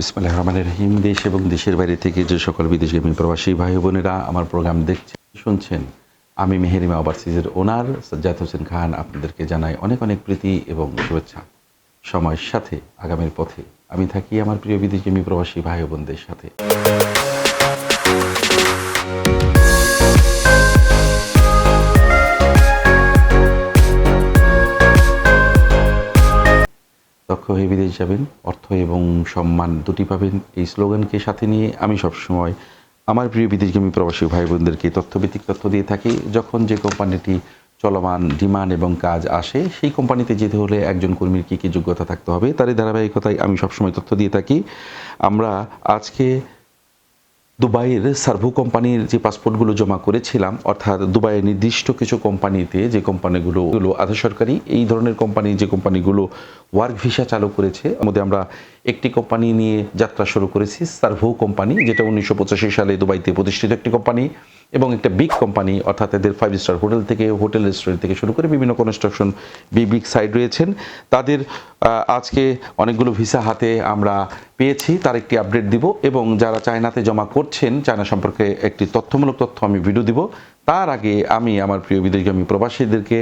বিসমিল্লাহ রহমান রহিম। দেশ এবং দেশের বাইরে থেকে যে সকল বিদেশগামী প্রবাসী ভাই বোনেরা আমার প্রোগ্রাম দেখছেন, শুনছেন, আমি মেহেরিমা ওভারসিজের ওনার সাজ্জাদ হোসেন খান, আপনাদেরকে জানাই অনেক অনেক প্রীতি এবং শুভেচ্ছা। সময়ের সাথে আগামীর পথে আমি থাকি আমার প্রিয় বিদেশগামী প্রবাসী ভাই বোনদের সাথে। হয়ে বিদেশ যাবেন, অর্থ এবং সম্মান দুটি পাবেন। এই স্লোগানকে সাথে নিয়ে আমি সবসময় আমার প্রিয় বিদেশগামী প্রবাসী ভাই বোনদেরকে তথ্যভিত্তিক তথ্য দিয়ে থাকি। যখন যে কোম্পানিটি চলমান ডিমান্ড এবং কাজ আসে, সেই কোম্পানিতে যেতে হলে একজন কর্মীর কী কী যোগ্যতা থাকতে হবে, তারই ধারাবাহিকতায় আমি সবসময় তথ্য দিয়ে থাকি। আমরা আজকে দুবাইয়ের সার্ভো কোম্পানির যে পাসপোর্টগুলো জমা করেছিলাম, অর্থাৎ দুবাইয়ের নির্দিষ্ট কিছু কোম্পানিতে যে কোম্পানিগুলো গুলো আধা সরকারি, এই ধরনের কোম্পানি, যে কোম্পানিগুলো ওয়ার্ক ভিসা চালু করেছে মধ্যে আমরা একটি কোম্পানি নিয়ে যাত্রা শুরু করেছি, সার্ভো কোম্পানি, যেটা উনিশশো পঁচাশি সালে দুবাইতে প্রতিষ্ঠিত একটি কোম্পানি। এবং একটা বিগ কোম্পানি অর্থাৎ এদের ফাইভ স্টার হোটেল থেকে, হোটেল রেস্টুরেন্ট থেকে শুরু করে বিভিন্ন কনস্ট্রাকশন বি বিগ সাইড রয়েছেন। তাদের আজকে অনেকগুলো ভিসা হাতে আমরা পেয়েছি, তার একটি আপডেট দিব এবং যারা চায়নাতে জমা করছেন, চায়না সম্পর্কে একটি তথ্যমূলক তথ্য আমি ভিডিও দিব। তার আগে আমি, আমার প্রিয় বিদেশগামী প্রবাসীদেরকে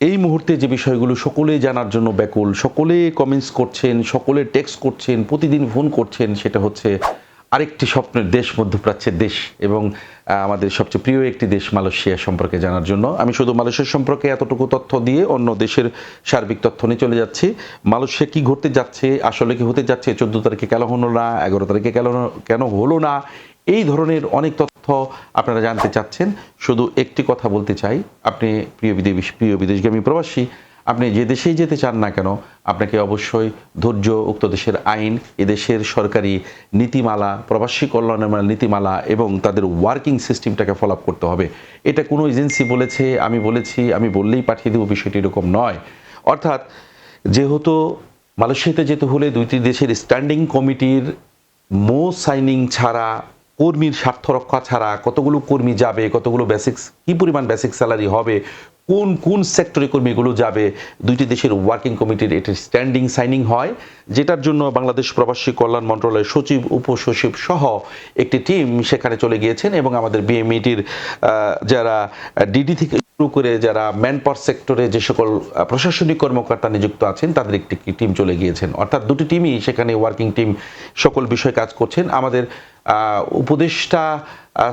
এই মুহূর্তে যে বিষয়গুলো সকলে জানার জন্য ব্যাকুল, সকলে কমেন্টস করছেন, সকলে টেক্সট করছেন, প্রতিদিন ফোন করছেন, সেটা হচ্ছে আরেকটি স্বপ্নের দেশ, মধ্যপ্রাচ্যের দেশ এবং আমাদের সবচেয়ে প্রিয় একটি দেশ মালয়েশিয়া সম্পর্কে জানার জন্য। আমি শুধু মালয়েশিয়া সম্পর্কে এতটুকু তথ্য দিয়ে অন্য দেশের সার্বিক তথ্য নিয়ে চলে যাচ্ছি। মালয়েশিয়া কি ঘটতে যাচ্ছে, আসলে কি হতে যাচ্ছে, চোদ্দ তারিখে কেন হলো না, এগারো তারিখে কেন কেন হলো না, এই ধরনের অনেক তথ্য আপনারা জানতে চাচ্ছেন। শুধু একটি কথা বলতে চাই, আপনি প্রিয় বিদেশ, প্রিয় বিদেশগামী প্রবাসী আপনি যে দেশেই যেতে চান না কেন, আপনাকে অবশ্যই ধৈর্য, উক্ত দেশের আইন, এদেশের সরকারি নীতিমালা, প্রবাসী কল্যাণের নীতিমালা এবং তাদের ওয়ার্কিং সিস্টেমটাকে ফলো আপ করতে হবে। এটা কোনো এজেন্সি বলেছে, আমি বলেছি, আমি বললেই পাঠিয়ে দেবো, বিষয়টি এরকম নয়। অর্থাৎ যেহেতু মালয়েশিয়াতে যেতে হলে দুইটি দেশের স্ট্যান্ডিং কমিটির মো সাইনিং ছাড়া, কর্মীর স্বার্থ রক্ষা ছাড়া কতগুলো কর্মী যাবে, কতগুলো বেসিক কি পরিমাণ বেসিক স্যালারি হবে কোন কোন সেক্টরে কর্মীগুলো যাবে? দুইটি দেশের ওয়ার্কিং কমিটির এটি স্ট্যান্ডিং সাইনিং হয়, যেটার জন্য বাংলাদেশ প্রবাসী কল্যাণ মন্ত্রণালয়ের সচিব, উপসচিব সহ একটি টিম সেখানে চলে গিয়েছেন এবং আমাদের বিএমইটির যারা ডিডি থেকে শুরু করে যারা ম্যান পাওয়ার সেক্টরে যে সকল প্রশাসনিক কর্মকর্তা নিযুক্ত আছেন, তাদের একটি টিম চলে গিয়েছেন। অর্থাৎ দুটি টিমই সেখানে ওয়ার্কিং টিম সকল বিষয়ে কাজ করছেন। আমাদের উপদেষ্টা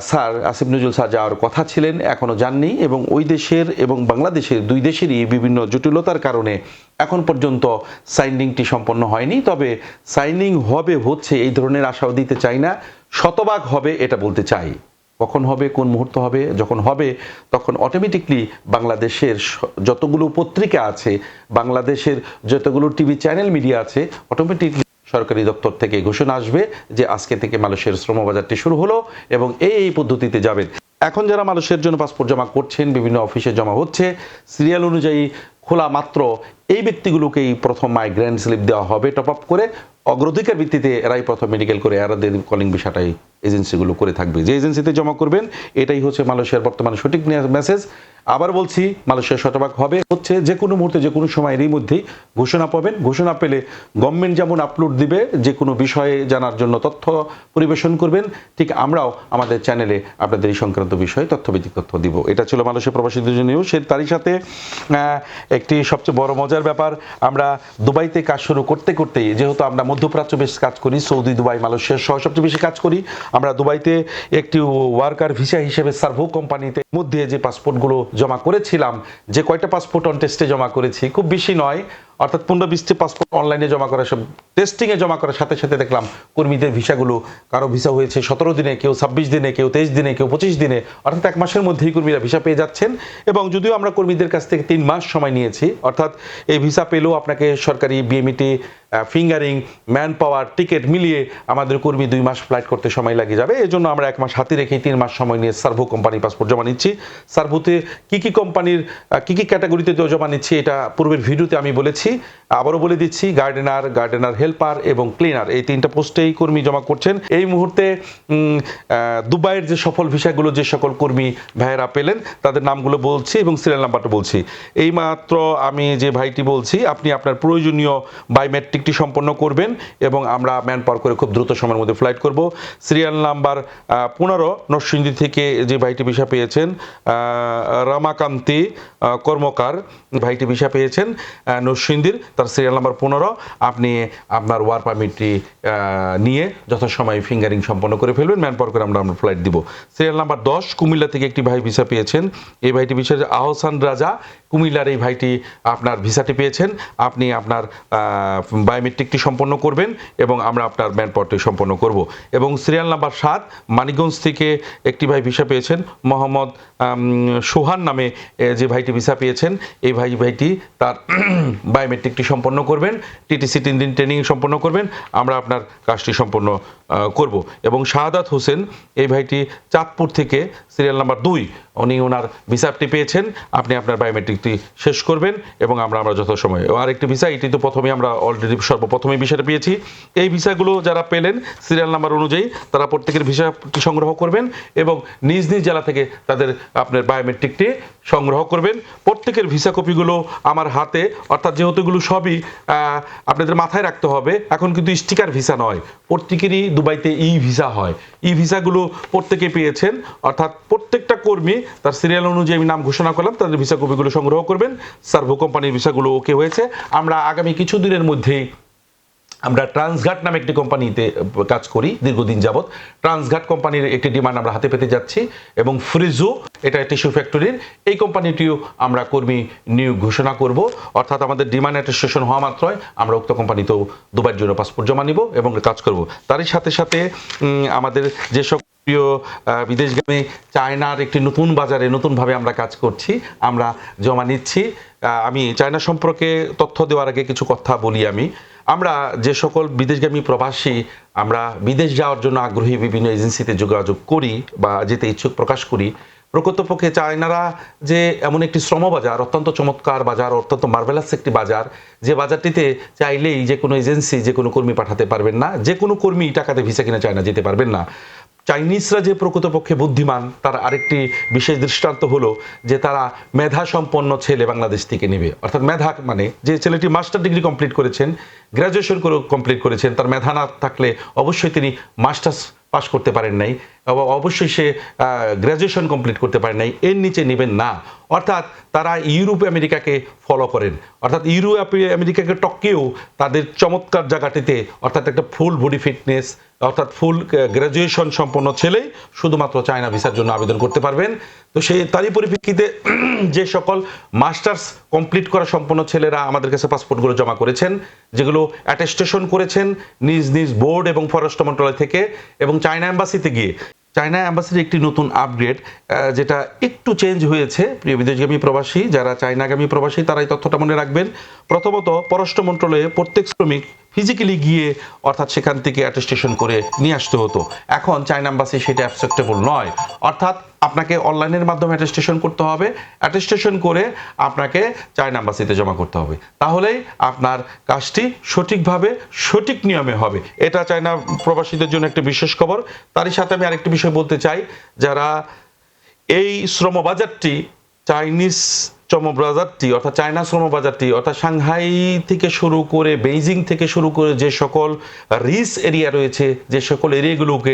স্যার আসিফ নজরুল স্যার যাওয়ার কথা ছিলেন এখনও যাননি এবং ওই দেশের এবং বাংলাদেশের দুই দেশেরই বিভিন্ন জটিলতার কারণে এখন পর্যন্ত সাইনিংটি সম্পন্ন হয়নি। তবে সাইনিং হবে, হচ্ছে, এই ধরনের আশাও দিতে চাই না। শতভাগ হবে, এটা বলতে চাই। কখন হবে, কোন মুহূর্ত হবে, যখন হবে, তখন অটোমেটিকলি বাংলাদেশের যতগুলো পত্রিকা আছে, বাংলাদেশের যতগুলো টিভি চ্যানেল মিডিয়া আছে অটোমেটিকলি সরকারি দপ্তর থেকে ঘোষণা আসবে যে আজকে থেকে মানুষের শ্রমবাজারটি শুরু হলো এবং এই এই পদ্ধতিতে যাবেন এখন যারা মানুষের জন্য পাসপোর্ট জমা করছেন, বিভিন্ন অফিসে জমা হচ্ছে, সিরিয়াল অনুযায়ী খোলা মাত্র এই ব্যক্তিগুলোকেই প্রথম মাই গ্র্যান্ড স্লিপ দেওয়া হবে টপ আপ করে অগ্রাধিকার ভিত্তিতে এরাই প্রথম মেডিকেল করে এরা এরাদের কলিং বিষয়টাই এজেন্সিগুলো করে থাকবে। যে এজেন্সিতে জমা করবেন, এটাই হচ্ছে মালয়েশিয়ার বর্তমানে সঠিক মেসেজ আবার বলছি মালয়েশিয়া শতভাগ হবে। হচ্ছে যে কোনো মুহূর্তে, যে কোনো সময় এরই মধ্যেই ঘোষণা পাবেন। ঘোষণা পেলে গভর্নমেন্ট যেমন আপলোড দিবে, যে কোনো বিষয়ে জানার জন্য তথ্য পরিবেশন করবেন, ঠিক আমরাও আমাদের চ্যানেলে আপনাদের এই সংক্রান্ত বিষয়ে তথ্যভিত্তিক তথ্য দিব। এটা ছিল মালয়েশিয়া প্রবাসীদের জন্য নিউজ সে তারই সাথে একটি সবচেয়ে বড় মজার ব্যাপার, আমরা দুবাইতে কাজ শুরু করতে করতেই, যেহেতু আমরা মধ্যপ্রাচ্য বেশ কাজ করি, সৌদি, দুবাই মালয়েশিয়া সহ সবচেয়ে বেশি কাজ করি, আমরা দুবাইতে একটি ওয়ার্কার ভিসা হিসেবে সার্ভো কোম্পানিতে মধ্যে যে পাসপোর্টগুলো জমা করেছিলাম। যে কয়টা পাসপোর্ট অন টেস্টে জমা করেছি খুব বেশি নয়। অর্থাৎ পনেরো বিশটি পাসপোর্ট অনলাইনে জমা করা, সব টেস্টিংয়ে জমা করার সাথে সাথে দেখলাম কর্মীদের ভিসাগুলো, কারও ভিসা হয়েছে সতেরো দিনে, কেউ ছাব্বিশ দিনে, কেউ তেইশ দিনে, কেউ পঁচিশ দিনে, অর্থাৎ এক মাসের মধ্যেই কর্মীরা ভিসা পেয়ে যাচ্ছেন। এবং যদিও আমরা কর্মীদের কাছ থেকে তিন মাস সময় নিয়েছি, অর্থাৎ এই ভিসা পেলেও আপনাকে সরকারি BMET fingering man power ticket মিলিয়ে আমাদের কর্মী দুই মাস ফ্লাইট করতে সময় লাগে যাবে। এই জন্য আমরা এক মাস হাতে রেখেই তিন মাস সময় নিয়ে সার্ভো কোম্পানি পাসপোর্ট জমা নিচ্ছি। সার্ভোতে কী কী কোম্পানির কী কী ক্যাটাগরিতে জমা নিচ্ছি, এটা পূর্বের ভিডিওতে আমি বলেছি। আবারও বলে দিচ্ছি গার্ডেনার গার্ডেনার হেল্পার এবং ক্লিনার এই তিনটা পোস্টেই কর্মী জমা করছেন। এই মুহূর্তে দুবাইয়ের যে সফল ভিসাগুলো যে সকল কর্মী ভাইয়েরা পেলেন তাদের নামগুলো বলছি এবং সিরিয়াল নাম্বারটা বলছি। এই মাত্র আমি যে ভাইটি বলছি আপনি আপনার প্রয়োজনীয় বায়োমেট্রিকটি সম্পন্ন করবেন এবং আমরা ম্যান পাওয়ার করে খুব দ্রুত সময়ের মধ্যে ফ্লাইট করব। সিরিয়াল নাম্বার পনেরো নরসিংদী থেকে যে ভাইটি ভিসা পেয়েছেন রামাকান্তি কর্মকার ভাইটি ভিসা পেয়েছেন আহ, নরসিংদীর তার সিরিয়াল নাম্বার পনেরো। আপনি আপনার ওয়ার পারমিটটি নিয়ে যথাসময়ে ফিঙ্গারিং সম্পন্ন করে ফেলবেন। ম্যান পর করে আমরা আমরা ফ্লাইট দিব। সিরিয়াল নাম্বার দশ, কুমিল্লা থেকে একটি ভাই ভিসা পেয়েছেন। এই ভাইটি ভিসা আহসান রাজা। কুমিল্লার এই ভাইটি আপনার ভিসাটি পেয়েছেন। আপনি আপনার বায়োমেট্রিকটি সম্পন্ন করবেন এবং আমরা আপনার ম্যান পাওয়ারটি সম্পন্ন করব। এবং সিরিয়াল নাম্বার সাত, মানিকগঞ্জ থেকে একটি ভাই ভিসা পেয়েছেন, মোহাম্মদ সোহান নামে যে ভাইটি ভিসা পেয়েছেন, এই ভাই, ভাইটি তার বায়োমেট্রিকটি সম্পন্ন করবেন, টিটিসি তিন দিন ট্রেনিং সম্পন্ন করবেন, আমরা আপনার কাজটি সম্পন্ন করব। এবং শাহাদাত হোসেন, এই ভাইটি চাঁদপুর থেকে, সিরিয়াল নাম্বার দুই, উনি ওনার ভিসাটি পেয়েছেন, আপনি আপনার বায়োমেট্রিকটি শেষ করবেন এবং আমরা আমরা যথাসময়ে আর একটি ভিসা, এটি তো প্রথমে আমরা অলরেডি সর্বপ্রথমে ভিসাটা পেয়েছি। এই ভিসাগুলো যারা পেলেন সিরিয়াল নাম্বার অনুযায়ী তারা প্রত্যেকের ভিসাটি সংগ্রহ করবেন এবং নিজ নিজ জেলা থেকে তাদের আপনার বায়োমেট্রিকটি সংগ্রহ করবেন। প্রত্যেকের ভিসা কপিগুলো আমার হাতে, অর্থাৎ যেহেতু এগুলো সবই আপনাদের মাথায় রাখতে হবে, এখন কিন্তু স্টিকার ভিসা নয়। প্রত্যেকেরই দুবাইতে ই ভিসা হয়। ই ভিসাগুলো প্রত্যেকে পেয়েছেন, অর্থাৎ প্রত্যেকটা কর্মী তার সিরিয়াল অনুযায়ী আমি নাম ঘোষণা করলাম, তাদের ভিসা কপিগুলো সংগ্রহ করবেন। সার্ভো কোম্পানির ভিসাগুলো ওকে হয়েছে। আমরা আগামী কিছু দিনের মধ্যেই আমরা ট্রান্সঘাট নামে একটি কোম্পানিতে কাজ করি, দীর্ঘদিন যাবৎ। ট্রান্সঘাট কোম্পানির একটি ডিমান্ড আমরা হাতে পেতে যাচ্ছি এবং ফ্রিজো এটা টিস্যু ফ্যাক্টরির এই কোম্পানিটিও আমরা কর্মী নিয়োগ ঘোষণা করব। অর্থাৎ আমাদের ডিমান্ড অ্যাটেস্টেশন হওয়া মাত্রই আমরা উক্ত কোম্পানিতেও দুবাইয়ের জন্য পাসপোর্ট জমা নিব এবং কাজ করব। তারই সাথে সাথে আমাদের যেসব প্রিয় বিদেশগামী চায়নার একটি নতুন বাজারে নতুনভাবে আমরা কাজ করছি, আমরা জমা নিচ্ছি। আমি চায়না সম্পর্কে তথ্য দেওয়ার আগে কিছু কথা বলি আমি। আমরা যে সকল বিদেশগামী প্রবাসী, আমরা বিদেশ যাওয়ার জন্য আগ্রহী বিভিন্ন এজেন্সিতে যোগাযোগ করি বা যেতে ইচ্ছুক প্রকাশ করি। প্রকৃতপক্ষে চায়নারা যে এমন একটি শ্রম বাজার অত্যন্ত চমৎকার বাজার, অত্যন্ত মার্ভেলাস একটি বাজার, যে বাজারটিতে চাইলেই যে কোনো এজেন্সি, যে কোনো কর্মী পাঠাতে পারবেন না, যে কোনো কর্মী টাকাতে ভিসা কিনা চায়না যেতে পারবেন না। চাইনিজরা যে প্রকৃতপক্ষে বুদ্ধিমান, তার আরেকটি বিশেষ দৃষ্টান্ত হলো যে তারা মেধা সম্পন্ন ছেলে বাংলাদেশ থেকে নেবে। অর্থাৎ মেধা মানে যে ছেলেটি মাস্টার ডিগ্রি কমপ্লিট করেছেন গ্র্যাজুয়েশন করে কমপ্লিট করেছেন, তার মেধা না থাকলে অবশ্যই তিনি মাস্টার্স পাশ করতে পারেন নাই এবং অবশ্যই সে গ্র্যাজুয়েশন কমপ্লিট করতে পারেন নাই, এর নিচে নেবেন না। অর্থাৎ তারা ইউরোপ, আমেরিকাকে ফলো করেন। অর্থাৎ ইউরোপ আমেরিকাকে টপকেও তাদের চমৎকার জায়গাটিতে অর্থাৎ একটা ফুল বডি ফিটনেস, অর্থাৎ ফুল গ্র্যাজুয়েশন সম্পন্ন ছেলে শুধুমাত্র চায়না ভিসার জন্য আবেদন করতে পারবেন। তো সেই, তারই পরিপ্রেক্ষিতে যে সকল মাস্টার্স কমপ্লিট করা সম্পন্ন ছেলেরা আমাদের কাছে পাসপোর্টগুলো জমা করেছেন, যেগুলো অ্যাটেস্টেশন করেছেন নিজ নিজ বোর্ড এবং ফরেস্ট মন্ত্রণালয় থেকে এবং চায়না এম্বাসিতে গিয়ে। চায়না অ্যাম্বাসির একটি নতুন আপগ্রেড যেটা একটু চেঞ্জ হয়েছে। প্রিয় বিদেশগামী প্রবাসী, যারা চায়নাগামী প্রবাসী তারা এই তথ্যটা মনে রাখবেন। প্রথমত, পররাষ্ট্র মন্ত্রণালয়ে প্রত্যেক শ্রমিক ফিজিক্যালি গিয়ে, অর্থাৎ সেখান থেকে অ্যাটেস্টেশন করে নিয়ে আসতে হতো। এখন চায়না অ্যাম্বাসি সেটা অ্যাকসেপ্টেবল নয়। অর্থাৎ আপনাকে অনলাইনের মাধ্যমে অ্যাটেস্টেশন করতে হবে। অ্যাটেস্টেশন করে আপনাকে চায়না অ্যাম্বাসিতে জমা করতে হবে। তাহলেই আপনার কাজটি সঠিকভাবে, সঠিক নিয়মে হবে। এটা চায়না প্রবাসীদের জন্য একটি বিশেষ খবর। তারই সাথে আমি আরেকটি বিষয় বলতে চাই। যারা এই শ্রমবাজারটি চাইনিজ শ্রমবাজারটি অর্থাৎ চায়না শ্রমবাজারটি অর্থাৎ সাংহাই থেকে শুরু করে বেইজিং থেকে শুরু করে যে সকল রিস এরিয়া রয়েছে, যে সকল এরিয়াগুলোকে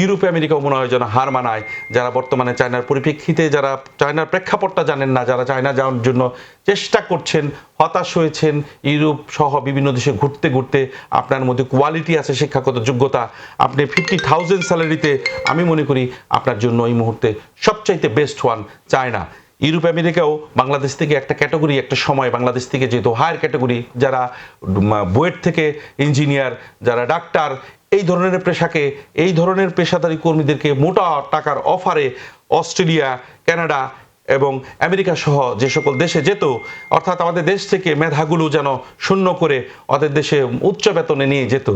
ইউরোপে আমেরিকাও মনে হয় যেন হার মানায়, যারা বর্তমানে চায়নার পরিপ্রেক্ষিতে, যারা চায়নার প্রেক্ষাপটটা জানেন না, যারা চায়না যাওয়ার জন্য চেষ্টা করছেন, হতাশ হয়েছেন, ইউরোপ সহ বিভিন্ন দেশে ঘুরতে ঘুরতে আপনার মধ্যে কোয়ালিটি আছে, শিক্ষাগত যোগ্যতা, আপনি ফিফটি থাউজেন্ড স্যালারিতে আমি মনে করি আপনার জন্য এই মুহূর্তে সবচাইতে বেস্ট ওয়ান চায়না। ইউরোপ, আমেরিকাও বাংলাদেশ থেকে একটা ক্যাটাগরি, একটা সময় বাংলাদেশ থেকে যেহেতু হায়ার ক্যাটাগরি, যারা বুয়েট থেকে ইঞ্জিনিয়ার, যারা ডাক্তার, এই ধরনের পেশাকে, এই ধরনের পেশাদারী কর্মীদেরকে মোটা টাকার অফারে অস্ট্রেলিয়া, কানাডা এবং আমেরিকা সহ যে সকল দেশে যেত, অর্থাৎ আমাদের দেশ থেকে মেধাগুলো যেন শূন্য করে ওদের দেশে উচ্চ বেতনে নিয়ে যেত।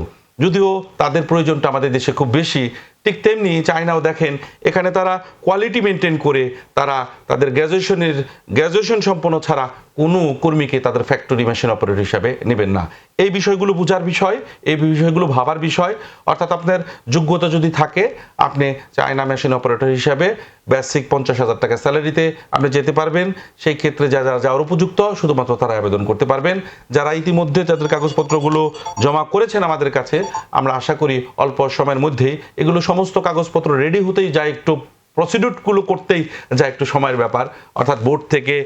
যদিও তাদের প্রয়োজনটা আমাদের দেশে খুব বেশি ঠিক তেমনি চায়নাও দেখেন, এখানে তারা কোয়ালিটি মেনটেন করে তারা তাদের গ্র্যাজুয়েশনের গ্র্যাজুয়েশন সম্পন্ন ছাড়া কোনো কর্মীকে তাদের ফ্যাক্টরি মেশিন অপারেটর হিসাবে নেবেন না। এই বিষয়গুলো বোঝার বিষয়, এই বিষয়গুলো ভাবার বিষয়। অর্থাৎ আপনার যোগ্যতা যদি থাকে, আপনি চায়না মেশিন অপারেটর হিসাবে বেসিক পঞ্চাশ হাজার টাকা স্যালারিতে আপনি যেতে পারবেন। সেই ক্ষেত্রে যা যারা যাওয়ার উপযুক্ত, শুধুমাত্র তারা আবেদন করতে পারবেন। যারা ইতিমধ্যে তাদের কাগজপত্রগুলো জমা করেছেন আমাদের কাছে, আমরা আশা করি অল্প সময়ের মধ্যেই এগুলো সমস্ত কাগজপত্র রেডি হতেই যায় একটু প্রসিডিউটগুলো করতেই যায় একটু সময়ের ব্যাপার। অর্থাৎ বোর্ড থেকে,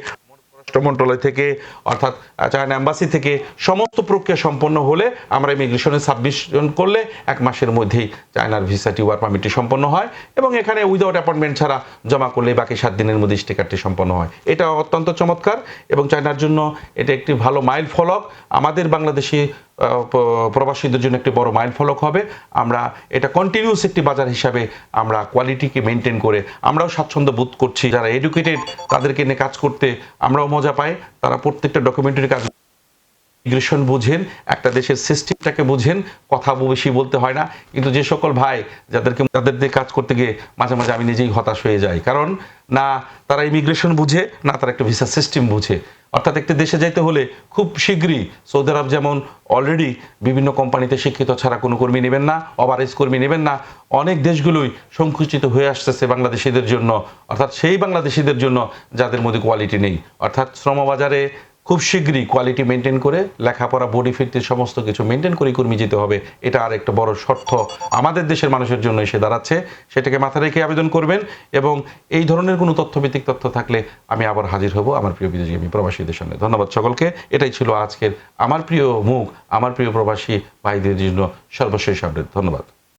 মন্ত্রণালয় থেকে, অর্থাৎ চায়না অ্যাম্বাসি থেকে সমস্ত প্রক্রিয়া সম্পন্ন হলে আমরা ইমিগ্রেশনে সাবমিশন করলে এক মাসের মধ্যেই চায়নার ভিসাটি ওয়ার পারমিটটি সম্পন্ন হয় এবং এখানে উইদাউট অ্যাপয়েন্টমেন্ট ছাড়া জমা করলে বাকি সাত দিনের মধ্যে স্টিকারটি সম্পন্ন হয়। এটা অত্যন্ত চমৎকার এবং চায়নার জন্য এটা একটি ভালো মাইল ফলক। আমাদের বাংলাদেশি প্রবাসীদের জন্য একটি বড় মাইল ফলক হবে। আমরা এটা কন্টিনিউস একটি বাজার হিসাবে আমরা কোয়ালিটিকে মেনটেন করে আমরাও স্বাচ্ছন্দ্য বোধ করছি। যারা এডুকেটেড তাদেরকে নিয়ে কাজ করতে আমরাও মজা পাই। তারা প্রত্যেকটা ডকুমেন্টারি কাজ ইমিগ্রেশন বুঝেন, একটা দেশের সিস্টেমটাকে বুঝেন, কথা বেশি বলতে হয় না। কিন্তু যে সকল ভাই যাদেরকে তাদের দিয়ে কাজ করতে গিয়ে মাঝে মাঝে আমি নিজেই হতাশ হয়ে যাই। কারণ না, তারা ইমিগ্রেশন বুঝে, না তারা একটা ভিসা সিস্টেম বুঝে। অর্থাৎ একটি দেশে যাইতে হলে খুব শীঘ্রই সৌদি আরব যেমন অলরেডি বিভিন্ন কোম্পানিতে শিক্ষিত ছাড়া কোনো কর্মী নেবেন না ওভারেজ কর্মী নেবেন না, অনেক দেশগুলোই সংকুচিত হয়ে আসতেছে বাংলাদেশিদের জন্য। অর্থাৎ সেই বাংলাদেশিদের জন্য যাদের মধ্যে কোয়ালিটি নেই। অর্থাৎ শ্রমবাজারে খুব শীঘ্রই কোয়ালিটি মেনটেন করে লেখাপড়া বডি ফিটনেস সমস্ত কিছু মেনটেন করে কর্মী যেতে হবে। এটা আর একটা বড় শর্ত আমাদের দেশের মানুষের জন্য এসে দাঁড়াচ্ছে। সেটাকে মাথা রেখে আবেদন করবেন এবং এই ধরনের কোনো তথ্যভিত্তিক তথ্য থাকলে আমি আবার হাজির হব আমার প্রিয় বিদেশগামী প্রবাসীদের সঙ্গে ধন্যবাদ সকলকে। এটাই ছিল আজকের আমার প্রিয় মুখ, আমার প্রিয় প্রবাসী ভাইদের জন্য সর্বশেষ আপডেট। ধন্যবাদ।